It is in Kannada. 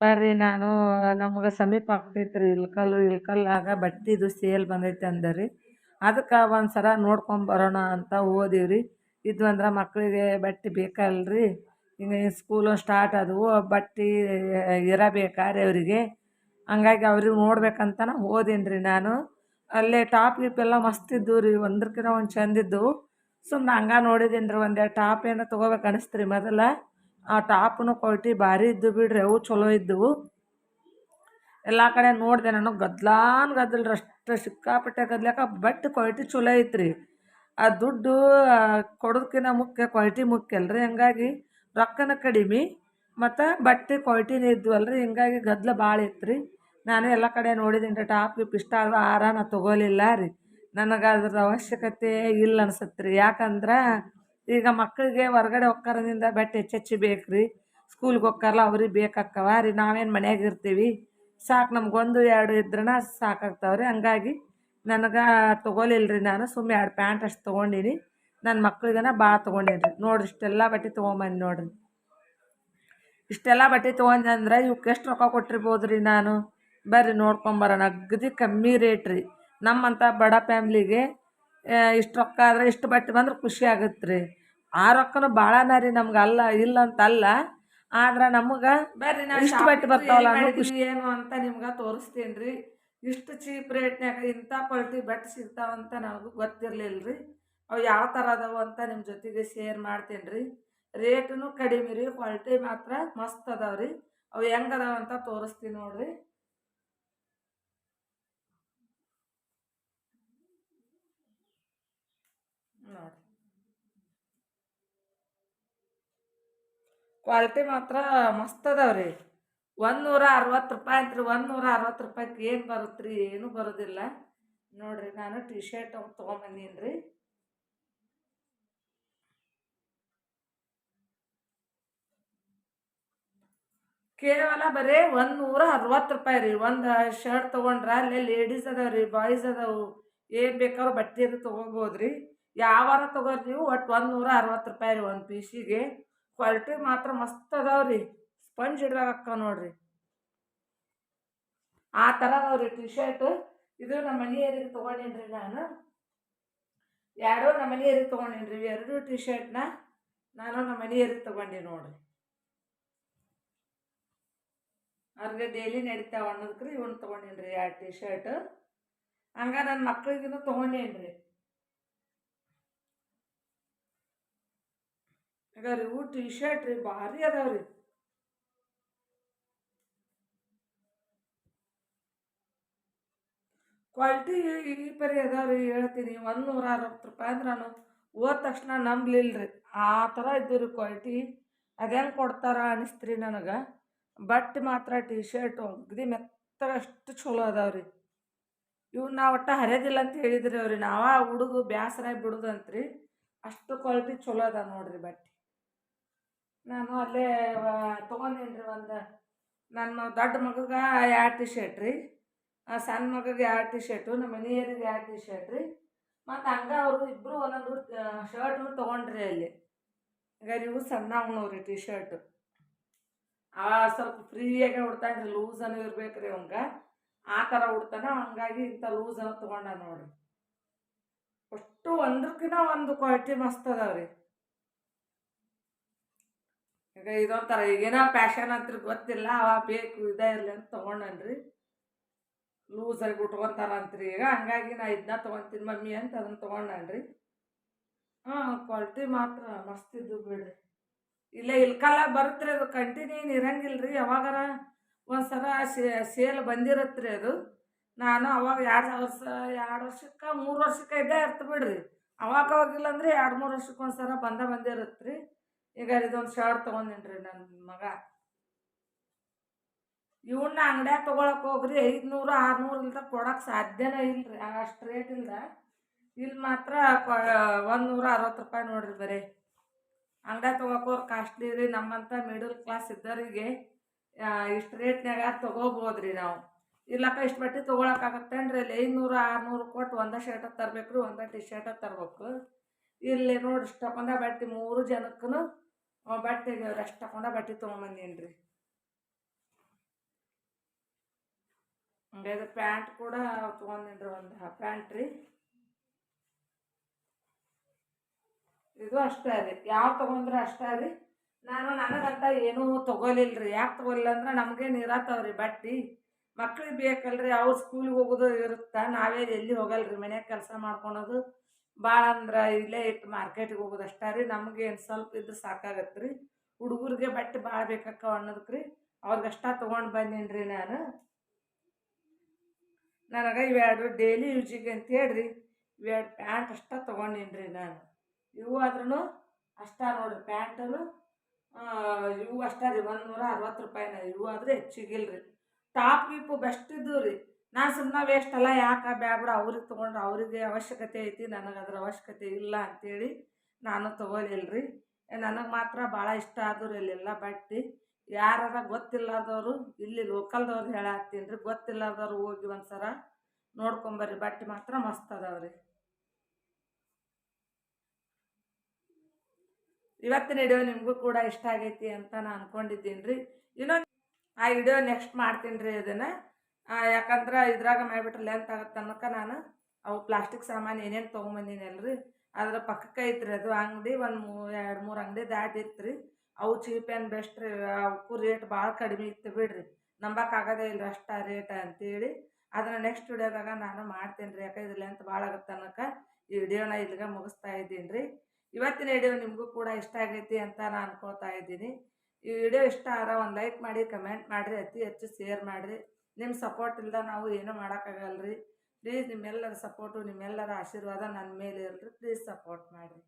ಬರ್ರಿ, ನಾನು ನಮ್ಗೆ ಸಮೀಪ ಆಗ್ತೈತ್ರಿ, ಇಳ್ಕಲ್ಲು, ಇಳ್ಕಲ್ಲಾಗ ಬಟ್ಟಿದು ಸೇಲ್ ಬಂದೈತೆ ಅಂದರಿ. ಅದಕ್ಕೆ ಒಂದು ಸಲ ನೋಡ್ಕೊಂಬರೋಣ ಅಂತ ಹೋದಿವಿ ರೀ ಇದು ಅಂದ್ರೆ ಮಕ್ಕಳಿಗೆ ಬಟ್ಟೆ ಬೇಕಲ್ರಿ. ಹಿಂಗ ಸ್ಕೂಲು ಸ್ಟಾರ್ಟ್ ಆದವು, ಬಟ್ಟೆ ಇರಬೇಕಾದ್ರೆ ಅವರಿಗೆ. ಹಂಗಾಗಿ ಅವ್ರಿಗೆ ನೋಡ್ಬೇಕಂತನ ಓದೀನಿ ರೀ ನಾನು. ಅಲ್ಲೇ ಟಾಪ್ ಗೀಪ್ ಎಲ್ಲ ಮಸ್ತ್ ಇದ್ದವು ರೀ ಒಂದ್ರಕ್ಕಿಂತ ಒಂದು ಚಂದ ಸುಮ್ಮನೆ ಹಂಗೆ ನೋಡಿದ್ದೀನಿ ರೀ ಒಂದೆರಡು ಟಾಪ್ ಏನೋ ತೊಗೋಬೇಕು ಅನಿಸ್ತು ರೀ ಮೊದಲ. ಆ ಟಾಪ್ನು ಕ್ವಾಲಿಟಿ ಭಾರಿ ಇದ್ದು ಬಿಡ್ರಿ, ಅವು ಚಲೋ ಇದ್ದವು. ಎಲ್ಲ ಕಡೆ ನೋಡಿದೆ ನಾನು, ಗದ್ಲಾನ್ ಗದ್ದಲ್ರಿ ಅಷ್ಟು ಸಿಕ್ಕಾಪಟ್ಟೆ ಗದ್ಲಾಕ ಬಟ್ ಕ್ವಾಲಿಟಿ ಚಲೋ ಐತ್ರಿ. ಆ ದುಡ್ಡು ಕೊಡೋದಕ್ಕಿಂತ ಮುಖ್ಯ, ಕ್ವಾಲಿಟಿ ಮುಖ್ಯ ಅಲ್ರಿ. ಹಂಗಾಗಿ ರೊಕ್ಕನ ಕಡಿಮೆ, ಮತ್ತು ಬಟ್ಟೆ ಕ್ವಾಲಿಟಿನೇ ಇದ್ವಲ್ರಿ ಹಿಂಗಾಗಿ ಗದ್ದಲ ಭಾಳ ಇತ್ತು ನಾನು ಎಲ್ಲ ಕಡೆ ನೋಡಿದ್ದೀನಿ ರೀ, ಟಾಪ್ ಗಿಪ್ ಇಷ್ಟ ಆದ್ರೆ ಆರ ನಾ ತೊಗೋಲಿಲ್ಲ ರೀ. ನನಗೆ ಅದ್ರದ್ದು ಅವಶ್ಯಕತೆ ಇಲ್ಲ ಅನ್ಸತ್ತೆ ರೀ ಯಾಕಂದ್ರೆ ಈಗ ಮಕ್ಕಳಿಗೆ ಹೊರ್ಗಡೆ ಹೋಗ್ಕರದಿಂದ ಬಟ್ಟೆ ಹೆಚ್ಚೆಚ್ಚು ಬೇಕು ರೀ ಸ್ಕೂಲ್ಗೆ ಹೋಗ್ಕಾರಲ್ಲ ಅವ್ರಿಗೆ ಬೇಕಾಕ್ಕವ ರೀ, ನಾವೇನು ಮನ್ಯಾಗ ಇರ್ತೀವಿ. ಸಾಕು ನಮ್ಗೊಂದು ಎರಡು ಇದ್ರನ ಸಾಕಾಗ್ತಾವ್ರಿ. ಹಂಗಾಗಿ ನನಗೆ ತೊಗೊಲಿಲ್ಲರಿ ನಾನು ಸುಮ್ಮನೆ ಎರಡು ಪ್ಯಾಂಟ್ ಅಷ್ಟು ತೊಗೊಂಡೀನಿ. ನನ್ನ ಮಕ್ಳಿಗನ ಭಾಳ ತೊಗೊಂಡೇನಿ ರೀ ನೋಡ್ರಿ ಇಷ್ಟೆಲ್ಲ ಬಟ್ಟೆ ತೊಗೊಂಬಂದು ನೋಡ್ರಿ. ಇಷ್ಟೆಲ್ಲ ಬಟ್ಟೆ ತೊಗೊಂಡೆ ಅಂದ್ರೆ ಇವಕ್ಕೆ ಎಷ್ಟು ರೊಕ್ಕ ಕೊಟ್ಟಿರ್ಬೋದು ರೀ ನಾನು? ಬರ್ರಿ ನೋಡ್ಕೊಂಬರೋಣ ಅಗದಿ ಕಮ್ಮಿ ರೇಟ್ ರೀ ನಮ್ಮಂಥ ಬಡ ಫ್ಯಾಮ್ಲಿಗೆ ಇಷ್ಟು ರೊಕ್ಕ ಆದರೆ ಇಷ್ಟು ಬಟ್ಟೆ ಬಂದ್ರೆ ಖುಷಿ ಆಗುತ್ತೆ ರೀ ಆ ರೊಕ್ಕನೂ ಭಾಳನ ರೀ ನಮ್ಗೆ ಅಲ್ಲ ಇಲ್ಲ ಅಂತ ಅಲ್ಲ ಆದ್ರೆ ನಮಗೆ ಬೇರೆ ಇಷ್ಟು ಬಟ್ಟೆ ಬರ್ತಾವಲ್ಲ ಖುಷಿ. ಏನು ಅಂತ ನಿಮ್ಗೆ ತೋರಿಸ್ತೀನಿ ರೀ ಇಷ್ಟು ಚೀಪ್ ರೇಟ್ನಾಗ ಇಂಥ ಕ್ವಾಲಿಟಿ ಬಟ್ಟೆ ಸಿಗ್ತಾವಂತ ನಮಗೂ ಗೊತ್ತಿರಲಿಲ್ಲ ರೀ ಅವು ಯಾವ ಥರ ಅದಾವು ಅಂತ ನಿಮ್ಮ ಜೊತೆಗೆ ಶೇರ್ ಮಾಡ್ತೀನಿ ರೀ ರೇಟೂ ಕಡಿಮೆ ರೀ ಕ್ವಾಲಿಟಿ ಮಾತ್ರ ಮಸ್ತ್ ಅದಾವೆ ರೀ ಅವು ಹೆಂಗೆ ಅದಾವ ಅಂತ ತೋರಿಸ್ತೀನಿ ನೋಡಿರಿ ನೋಡಿ ಕ್ವಾಲಿಟಿ ಮಾತ್ರ ಮಸ್ತ್ ಅದಾವೆ ರೀ ಒಂದು ನೂರ ಅರವತ್ತು ರೂಪಾಯಿ ಅಂತ್ರಿ ಒಂದು ನೂರ ಅರವತ್ತು ರೂಪಾಯಿಗೆ ಏನು ಬರುತ್ತೆ ರೀ ಏನೂ ಬರೋದಿಲ್ಲ. ನೋಡಿರಿ, ನಾನು ಟಿ ಶರ್ಟ್ ತೊಗೊಂಬಂದೀನಿ ರೀ ಕೇವಲ ಬರೀ ಒಂದು ನೂರ ಅರವತ್ತು ರೂಪಾಯಿ ರೀ. ಒಂದು ಶರ್ಟ್ ತೊಗೊಂಡ್ರೆ ಅಲ್ಲೇ ಲೇಡೀಸ್ ಅದಾವೆ ರೀ ಬಾಯ್ಸ್ ಅದಾವು. ಏನು ಬೇಕಾದ್ರೂ ಬಟ್ಟೆ ಅದು ತೊಗೋಬೋದು ರೀ ಯಾವಾರ ತೊಗೋರಿ ನೀವು ಒಟ್ಟು ಒಂದು ನೂರ ಅರವತ್ತು ರೂಪಾಯಿ ರೀ ಒಂದು ಪೀಸಿಗೆ ಕ್ವಾಲಿಟಿ ಮಾತ್ರ ಮಸ್ತ್ ಅದಾವ್ರಿ ಸ್ಪಂಜ್ ಹಿಡ್ದಾಗ ಅಕ್ಕ ನೋಡಿರಿ. ಆ ಥರ ಅದಾವ್ರಿ ಟಿ ಶರ್ಟ್ ಇದು ನಮ್ಮ ಮನೆಯವರಿಗೆ ತೊಗೊಂಡೇನ್ರಿ ನಾನು. ಎರಡೂ ನಮ್ಮ ಮನೆಯವ್ರಿಗೆ ತೊಗೊಂಡೀನಿ ರೀ ಎರಡೂ ಟಿ ಶರ್ಟ್ನ ನಾನು ನಮ್ಮ ಮನೆಯವ್ರಿಗೆ ತೊಗೊಂಡೆ ನೋಡ್ರಿ. ಅವ್ರಿಗೆ ಡೈಲಿ ನಡೀತಾವ ಅನ್ನೋದಕ್ಕೆ ರೀ ಇವನು ತೊಗೊಂಡೇನ್ರಿ ಎರಡು ಟಿ ಶರ್ಟ್ ಹಂಗ ನನ್ನ ಮಕ್ಳಿಗೂ ತೊಗೊಂಡೇನಿ ರೀ ಈಗ ರೀ ಇವು ಟಿ ಶರ್ಟ್ ರೀ, ಭಾರಿ ಅದಾವ್ರಿ ಕ್ವಾಲಿಟಿ ಈ ಪರಿ ಅದಾವ್ರಿ ಹೇಳ್ತೀನಿ ಒಂದು ನೂರ ಅರವತ್ತು ರೂಪಾಯಿ ಅಂದ್ರೆ ನಾನು ಹೋದ ತಕ್ಷಣ ನಂಬಲಿಲ್ಲ ರೀ. ಆ ಥರ ಇದ್ದು ರೀ ಕ್ವಾಲಿಟಿ ಅದೇನು ಕೊಡ್ತಾರ ಅನಿಸ್ತು ರೀ ನನಗೆ. ಬಟ್ ಮಾತ್ರ ಟಿ ಶರ್ಟು ಒಗ್ದಿ ಮೆತ್ತಗಷ್ಟು ಚಲೋ ಅದಾವ್ರಿ ಇವು ನಾವು ಒಟ್ಟು ಹರಿಯೋದಿಲ್ಲ ಅಂತ ಹೇಳಿದ್ರಿ ಅವ್ರಿ. ನಾವ ಹುಡುಗು ಬ್ಯಾಸರ ಬಿಡುದಂತ್ರಿ. ಅಷ್ಟು ಕ್ವಾಲಿಟಿ ಚಲೋ ಅದ ನೋಡ್ರಿ ಬಟ್ಟೆ. ನಾನು ಅಲ್ಲೇ ತೊಗೊಂಡೇನಿ ರೀ ಒಂದು ನನ್ನ ದೊಡ್ಡ ಮಗಗೆ ಎರಡು ಟಿ ಶರ್ಟ್ ರೀ ಸಣ್ಣ ಮಗಗೆ ಎರಡು ಟಿ ಶರ್ಟು ನಮ್ಮ ಮನೆಯವ್ರಿಗೆ ಎರಡು ಟಿ ಶರ್ಟ್ ರೀ. ಮತ್ತು ಹಂಗೆ ಅವರು ಇಬ್ಬರು ಒಂದೊಂದು ಶರ್ಟ್ನು ತೊಗೊಂಡ್ರಿ ಅಲ್ಲಿ. ಹಂಗಾರೆ ಇವು ಸಣ್ಣ ಅವನವ್ರಿ ಟಿ ಶರ್ಟು ಆ, ಸ್ವಲ್ಪ ಫ್ರೀಯಾಗೆ ಉಡ್ತಾನೆ ರೀ ಲೂಸನೂ ಇರ್ಬೇಕು ರೀ ಅವಂಗೆ. ಆ ಥರ ಉಡ್ತಾನೆ, ಹಂಗಾಗಿ ಇಂಥ ಲೂಸನ್ನು ತೊಗೊಂಡ ನೋಡಿರಿ. ಅಷ್ಟು ಒಂದಕ್ಕಿಂತ ಒಂದು ಕ್ವಾಲಿಟಿ ಮಸ್ತ್ ಅದಾವೆ ರೀ ಈಗ ಇದೊಂಥರ ಈಗೇನೋ ಪ್ಯಾಷನ್ ಅಂತ ಗೊತ್ತಿಲ್ಲ, ಅವ ಬೇಕು, ಇದೇ ಇರಲಿ ಅಂತ ತೊಗೊಂಡನ್ರಿ. ಲೂಸಾಗಿ ಉಟ್ಕೊತಾರ ಅಂತ್ರಿ ಈಗ, ಹಂಗಾಗಿ ನಾ ಇದನ್ನ ತೊಗೊತೀನಿ ಮಮ್ಮಿ ಅಂತ ಅದನ್ನು ತೊಗೊಂಡನ್ರಿ. ಹಾಂ ಕ್ವಾಲಿಟಿ ಮಾತ್ರ, ಮಸ್ತ್ ಇದ್ದು ಬಿಡ್ರಿ. ಇಲ್ಲೇ ಇಲ್ಕಲ್ಲ ಬರುತ್ತೆ ಅದು ಕಂಟಿನ್ಯೂ ಏನು ರೀ ಯಾವಾಗಾರ ಒಂದು ಸಲ ಬಂದಿರತ್ತೆ ಅದು. ನಾನು ಅವಾಗ ಎರಡು ವರ್ಷ, ಎರಡು ವರ್ಷಕ್ಕೆ, ಮೂರು ವರ್ಷಕ್ಕೆ ಇದ್ದೇ ಇರ್ತು ಬಿಡ್ರಿ. ಅವಾಗ ಅವಾಗಿಲ್ಲ ಅಂದರೆ ಎರಡು ಮೂರು ವರ್ಷಕ್ಕೆ ಒಂದು ಸಲ ಬಂದ ಬಂದಿರತ್ತೆ ರೀ ಈಗ ಇದೊಂದು ಶರ್ಟ್ ತೊಗೊಂಡಿನ್ರಿ ನನ್ನ ಮಗ. ಇವನ್ನ ಅಂಗಡ್ಯಾಗ ತೊಗೊಳಕ್ ಹೋಗ್ರಿ, ಐದುನೂರು, ಆರುನೂರು ಇಲ್ದ ಕೊಡೋಕೆ ಸಾಧ್ಯನೇ ಇಲ್ರಿ. ಅಷ್ಟು ರೇಟ್ ಇಲ್ದ ಇಲ್ಲಿ ಮಾತ್ರ ಒಂದು ನೂರ ಅರವತ್ತು ರೂಪಾಯಿ ನೋಡ್ರಿ ಬರೀ. ಅಂಗಡ್ಯಾಗ ತೊಗೊಳಕೋರು ಕಾಸ್ಟ್ಲಿ ರೀ ನಮ್ಮಂಥ ಮಿಡಲ್ ಕ್ಲಾಸ್ ಇದ್ದವರಿಗೆ ಇಷ್ಟು ರೇಟ್ನಾಗ ತೊಗೋಬೋದ್ರಿ ನಾವು. ಇಲ್ಲಕ್ಕ ಇಷ್ಟು ಬಟ್ಟೆ ತೊಗೊಳಕ್ಕಾಗತ್ತೇನ್ರಿ ಇಲ್ಲಿ ಐನೂರು ಆರುನೂರು ಕೊಟ್ಟು ಒಂದೇ ಶರ್ಟ ತರಬೇಕು ರೀ ಒಂದೇ ಟಿ ಶರ್ಟ ತರ್ಬೇಕು ಇಲ್ಲಿ ನೋಡಿ ಇಷ್ಟ ಬಂದ ಬಟ್ಟೆ ಮೂರು ಜನಕ್ಕೂ ಬಟ್ಟೆಗೆ ರೆಸ್ಟ್ ತಗೊಂಡ ಬಟ್ಟೆ ತೊಗೊಂಬಂದೀನಿ ರೀ ಹಂಗಾದ್ರೆ ಪ್ಯಾಂಟ್ ಕೂಡ ತೊಗೊಂಡಿನ್ರಿ ಒಂದು ಪ್ಯಾಂಟ್ ರೀ. ಇದು ಅಷ್ಟೇ ರೀ. ಯಾವ ತೊಗೊಂಡ್ರೆ ಅಷ್ಟೇ ರೀ. ನಾನು ನನಗಂತ ಏನೂ ರೀ ಯಾಕೆ ತೊಗೊಲಿಲ್ಲ ಅಂದ್ರೆ ನಮಗೆ ರೀ ಬಟ್ಟೆ. ಮಕ್ಳಿಗೆ ಬೇಕಲ್ರಿ. ಅವ್ರು ಸ್ಕೂಲಿಗೆ ಹೋಗೋದು ಇರುತ್ತೆ. ನಾವೇ ಎಲ್ಲಿ ಹೋಗಲ್ರಿ? ಮನ್ಯಾಗ ಕೆಲಸ ಮಾಡ್ಕೊಳೋದು. ಭಾಳ ಅಂದ್ರೆ ಇಲ್ಲೇ ಇಟ್ಟು ಮಾರ್ಕೆಟಿಗೆ ಹೋಗೋದು ಅಷ್ಟೇ ರೀ. ನಮಗೆ ಸ್ವಲ್ಪ ಇದ್ರೆ ಸಾಕಾಗತ್ತೆ ರೀ. ಹುಡುಗರಿಗೆ ಬಟ್ಟೆ ಭಾಳ ಬೇಕಾಕವ ಅನ್ನೋದಕ್ಕೆ ರೀ. ಅವ್ರಿಗಷ್ಟ ತೊಗೊಂಡು ಬಂದೀನಿ ರೀ ನಾನು. ನನಗೆ ಇವೆರಡು ಡೈಲಿ ಯೂಸಿಗೆ ಅಂತ ಹೇಳ್ರಿ. ಇವೆರಡು ಪ್ಯಾಂಟ್ ಅಷ್ಟ ತೊಗೊಂಡೀನಿ ರೀ ನಾನು. ಇವು ಆದ್ರೂ ಅಷ್ಟ ನೋಡಿರಿ ಪ್ಯಾಂಟನು ಇವು ಅಷ್ಟ ರೀ. ಒಂದು ನೂರ ಅರವತ್ತು ರೂಪಾಯಿನ ಇವು ಆದರೆ ಹೆಚ್ಚಿಗಿಲ್ಲ ರೀ ಟಾಪ್ ಗೀಪು ಬೆಸ್ಟ್ ಇದ್ದು ರೀ. ನಾನು ಸುಮ್ಮನೆ ವೇಸ್ಟ್ ಅಲ್ಲ, ಯಾಕೆ ಬ್ಯಾಬಿಡ ಅವ್ರಿಗೆ ತೊಗೊಂಡ್ರೆ ಅವರಿಗೆ ಅವಶ್ಯಕತೆ ಐತಿ, ನನಗೆ ಅದ್ರ ಅವಶ್ಯಕತೆ ಇಲ್ಲ ಅಂತೇಳಿ ನಾನು ತೊಗೊಳಿಲ್ಲ ರೀ ನನಗೆ ಮಾತ್ರ ಭಾಳ ಇಷ್ಟ ಆದರು ಇಲ್ಲೆಲ್ಲ ಬಟ್ಟೆ. ಯಾರಾರ ಗೊತ್ತಿಲ್ಲದವರು ಇಲ್ಲಿ ಲೋಕಲ್ದವ್ರು ಹೇಳತ್ತೀನಿ ರೀ ಗೊತ್ತಿಲ್ಲದವ್ರು ಹೋಗಿ ಒಂದು ಸಲ ನೋಡ್ಕೊಂಬರ್ರಿ, ಬಟ್ಟೆ ಮಾತ್ರ ಮಸ್ತ್ ಅದಾವ ರೀ ಇವತ್ತಿನ ವಿಡಿಯೋ ನಿಮಗೂ ಕೂಡ ಇಷ್ಟ ಆಗೈತಿ ಅಂತ ನಾನು ಅನ್ಕೊಂಡಿದ್ದೀನಿ ರೀ ಇನ್ನೊಂದು ಆ ವಿಡಿಯೋ ನೆಕ್ಸ್ಟ್ ಮಾಡ್ತೀನಿ ರೀ ಇದನ್ನು. ಯಾಕಂದ್ರೆ ಇದ್ರಾಗ ಮಾಡಿಬಿಟ್ರೆ ಲೆಂತ್ ಆಗುತ್ತೆ ಅನ್ನೋಕ ನಾನು ಅವು ಪ್ಲಾಸ್ಟಿಕ್ ಸಾಮಾನು ಏನೇನು ತೊಗೊಂಬಂದಿನಿ ಅಲ್ರಿ. ಅದ್ರ ಪಕ್ಕಕ್ಕೆ ಐತ್ರಿ ಅದು ಅಂಗಡಿ, ಒಂದು ಮೂ, ಎರಡು ಮೂರು ಅಂಗಡಿ ದಾಟಿತ್ತು ರೀ ಅವು ಚೀಪ್ ಆ್ಯಂಡ್ ಬೆಸ್ಟ್ ರೀ. ಅವಕ್ಕೂ ರೇಟ್ ಭಾಳ ಕಡಿಮೆ ಇತ್ತು ಬಿಡ್ರಿ. ನಂಬಕ್ಕಾಗೋದೇ ಇಲ್ಲ ಅಷ್ಟ ರೇಟ್ ಅಂತೇಳಿ. ಅದನ್ನು ನೆಕ್ಸ್ಟ್ ವಿಡಿಯೋದಾಗ ನಾನು ಮಾಡ್ತೀನಿ ರೀ. ಯಾಕೆ ಇದು ಲೆಂತ್ ಭಾಳ ಆಗುತ್ತೆ ಅನ್ನೋಕೆ ಈ ವಿಡಿಯೋನ ಇಲ್ಲಿಗೆ ಮುಗಿಸ್ತಾ ಇದ್ದೀನಿ ರೀ. ಇವತ್ತಿನ ವಿಡಿಯೋ ನಿಮಗೂ ಕೂಡ ಇಷ್ಟ ಆಗೈತಿ ಅಂತ ನಾನು ಅನ್ಕೋತಾ ಇದ್ದೀನಿ. ಈ ವಿಡಿಯೋ ಇಷ್ಟ ಆದ್ರೆ ಒಂದು ಲೈಕ್ ಮಾಡಿ ಕಮೆಂಟ್ ಮಾಡಿರಿ. ಅತಿ ಹೆಚ್ಚು ಶೇರ್ ಮಾಡಿರಿ. ನಿಮ್ಮ ಸಪೋರ್ಟ್ ಇಲ್ಲದ ನಾವು ಏನೂ ಮಾಡೋಕ್ಕಾಗಲ್ಲ ರೀ ಪ್ಲೀಸ್ ನಿಮ್ಮೆಲ್ಲರ ಸಪೋರ್ಟು ನಿಮ್ಮೆಲ್ಲರ ಆಶೀರ್ವಾದ ನನ್ನ ಮೇಲೆ ಇರಲಿ. ಪ್ಲೀಸ್ ಸಪೋರ್ಟ್ ಮಾಡಿರಿ.